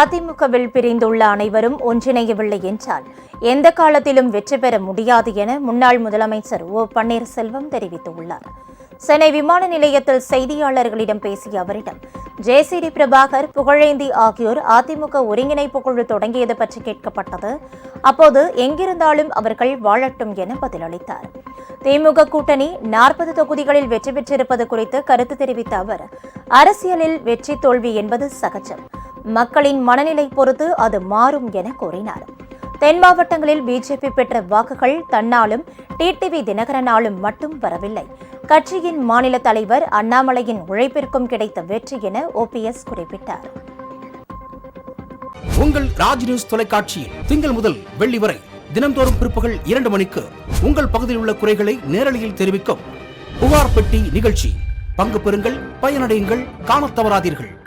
அதிமுகவில் பிரிந்துள்ள அனைவரும் ஒன்றிணையவில்லை என்றால் எந்த காலத்திலும் வெற்றி பெற முடியாது என முன்னாள் முதலமைச்சர் ஓ பன்னீர்செல்வம் தெரிவித்துள்ளார். சென்னை விமான நிலையத்தில் செய்தியாளர்களிடம் பேசிய அவரிடம் ஜேசிடி பிரபாகர் புகழேந்தி ஆகியோர் அதிமுக ஒருங்கிணைப்பு குழு தொடங்கியது பற்றி கேட்கப்பட்டது. அப்போது எங்கிருந்தாலும் அவர்கள் வாழட்டும் என பதிலளித்தார். திமுக கூட்டணி நாற்பது தொகுதிகளில் வெற்றி பெற்றிருப்பது குறித்து கருத்து தெரிவித்த அவர் அரசியலில் வெற்றி தோல்வி என்பது சகஜம். மக்களின் மனநிலை பொறுத்து அது மாறும் என கூறினார். தென் மாவட்டங்களில் பிஜேபி பெற்ற வாக்குகள் தன்னாலும் டிடிவி தினகரனாலும் மட்டும் வரவில்லை. கட்சியின் மாநில தலைவர் அண்ணாமலையின் உழைப்பிற்கும் கிடைத்த வெற்றி என ஓபிஎஸ் குறிப்பிட்டார். உங்கள் ராஜ் நியூஸ் தொலைக்காட்சியில் திங்கள் முதல் வெள்ளி வரை தினந்தோறும் பிற்பகல் இரண்டு மணிக்கு உங்கள் பகுதியில் உள்ள குறைகளை நேரலையில் தெரிவிக்கும் புகார் பெட்டி நிகழ்ச்சி. பங்கு பெறுங்கள் பயனடையுங்கள் காணத் தவறாதீர்கள்.